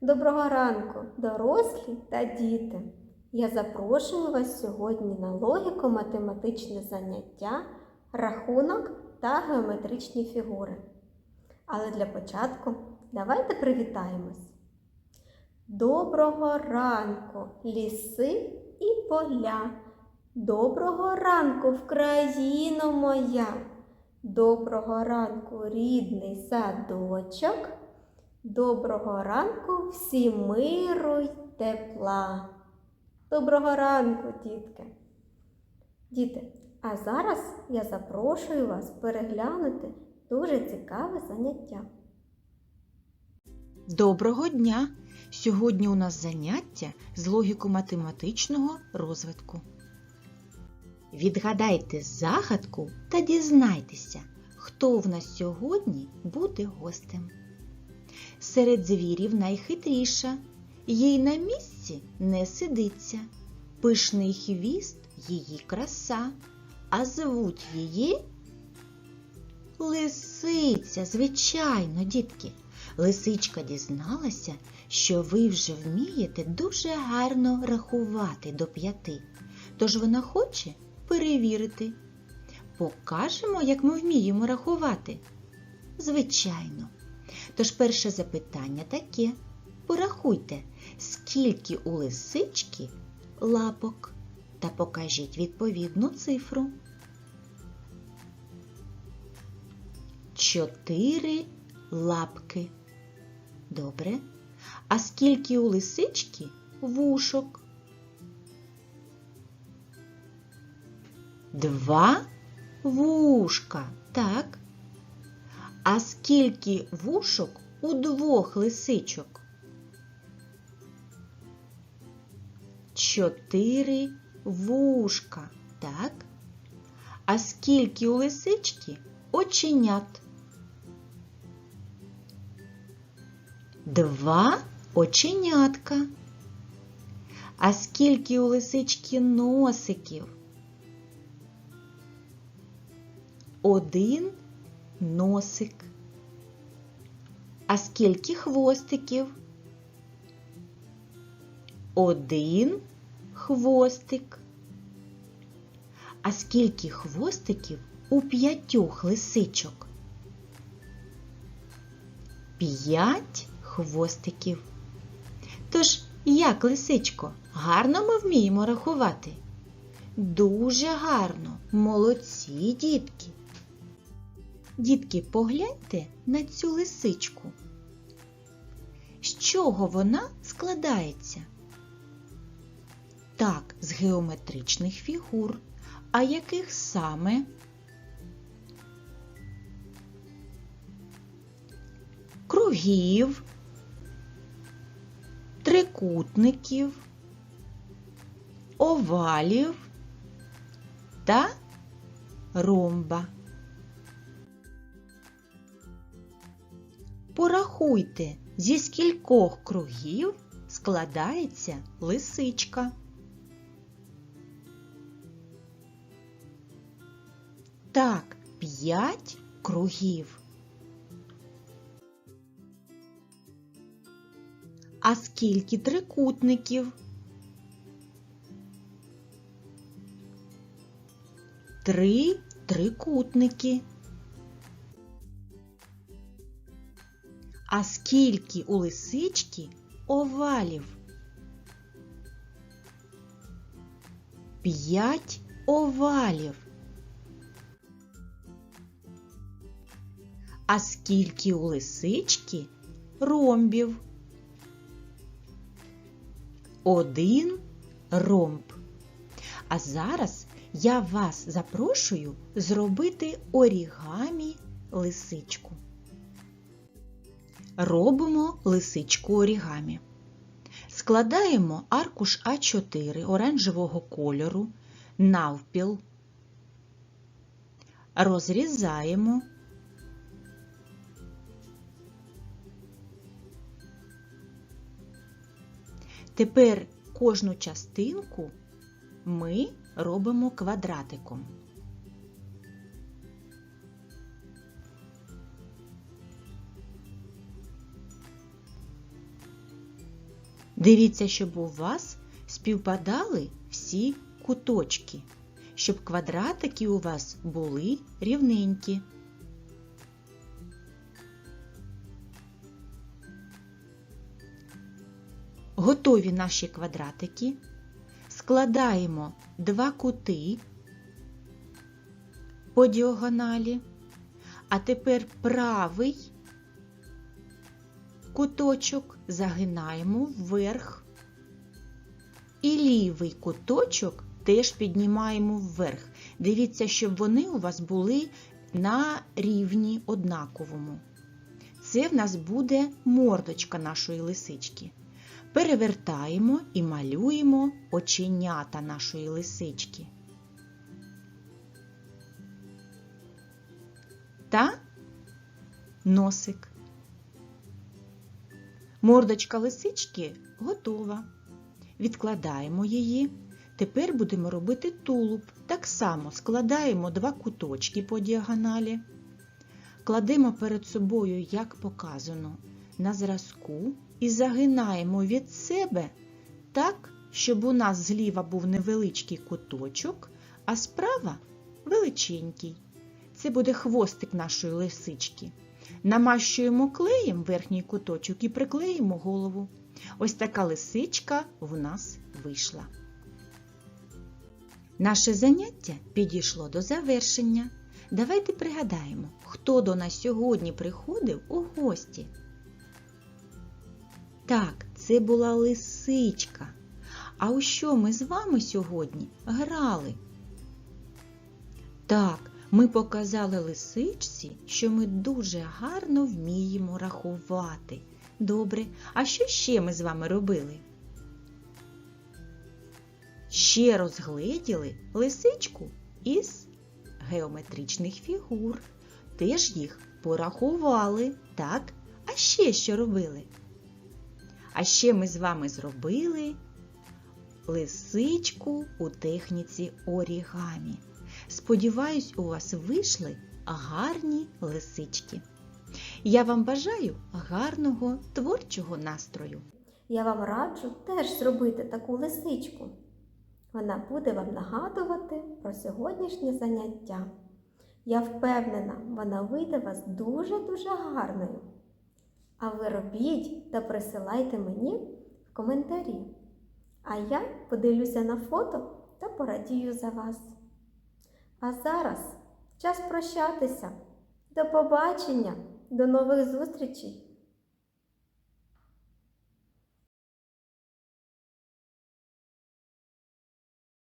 Доброго ранку, дорослі та діти! Я запрошую вас сьогодні на логіко-математичне заняття, рахунок та геометричні фігури. Але для початку давайте привітаємось. Доброго ранку, ліси і поля. Доброго ранку, Вкраїно моя. Доброго ранку, рідний садочок. Доброго ранку всім миру й тепла. Доброго ранку, дітки. Діти, а зараз я запрошую вас переглянути дуже цікаве заняття. Доброго дня! Сьогодні у нас заняття з логіко-математичного розвитку. Відгадайте загадку та дізнайтеся, хто в нас сьогодні буде гостем. Серед звірів найхитріша, їй на місці не сидиться. Пишний хвіст її краса, а звуть її Лисиця, звичайно, дітки. Лисичка дізналася, що ви вже вмієте дуже гарно рахувати до п'яти. Тож вона хоче перевірити. Покажемо, як ми вміємо рахувати. Звичайно. Тож перше запитання таке. Порахуйте, скільки у лисички лапок та покажіть відповідну цифру. Чотири лапки. Добре. А скільки у лисички вушок? Два вушка. Так. А скільки вушок у двох лисичок? Чотири вушка. Так. А скільки у лисички оченят? Два оченятка. А скільки у лисички носиків? Один носик. А скільки хвостиків? Один хвостик. А скільки хвостиків у п'ятьох лисичок? П'ять хвостиків. Тож, як лисичко, гарно ми вміємо рахувати? Дуже гарно, молодці, дітки. Дітки, погляньте на цю лисичку. З чого вона складається? Так, з геометричних фігур. А яких саме? Кругів, трикутників, овалів та ромба. Порахуйте, зі скількох кругів складається лисичка. Так, п'ять кругів. А скільки трикутників? Три трикутники. А скільки у лисички овалів? П'ять овалів. А скільки у лисички ромбів? Один ромб. А зараз я вас запрошую зробити орігамі лисичку. Робимо лисичку орігамі. Складаємо аркуш А4 оранжевого кольору навпіл, розрізаємо. Тепер кожну частинку ми робимо квадратиком. Дивіться, щоб у вас співпадали всі куточки, щоб квадратики у вас були рівненькі. Готові наші квадратики. Складаємо два кути по діагоналі, а тепер правий куточок загинаємо вверх. І лівий куточок теж піднімаємо вверх. Дивіться, щоб вони у вас були на рівні однаковому. Це в нас буде мордочка нашої лисички. Перевертаємо і малюємо оченята нашої лисички. Та носик. Мордочка лисички готова. Відкладаємо її. Тепер будемо робити тулуб. Так само складаємо два куточки по діагоналі. Кладемо перед собою, як показано, на зразку і загинаємо від себе так, щоб у нас зліва був невеличкий куточок, а справа величенький. Це буде хвостик нашої лисички. Намащуємо клеєм верхній куточок і приклеїмо голову. Ось така лисичка в нас вийшла. Наше заняття підійшло до завершення. Давайте пригадаємо, хто до нас сьогодні приходив у гості. Так, це була лисичка. А у що ми з вами сьогодні грали? Так, ми показали лисичці, що ми дуже гарно вміємо рахувати. Добре, а що ще ми з вами робили? Ще розгледіли лисичку із геометричних фігур. Теж їх порахували, так? А ще що робили? А ще ми з вами зробили лисичку у техніці орігамі. Сподіваюсь, у вас вийшли гарні лисички. Я вам бажаю гарного творчого настрою. Я вам раджу теж зробити таку лисичку. Вона буде вам нагадувати про сьогоднішнє заняття. Я впевнена, вона вийде вас дуже-дуже гарною. А ви робіть та присилайте мені в коментарі. А я подивлюся на фото та порадію за вас. А зараз час прощатися. До побачення, до нових зустрічей!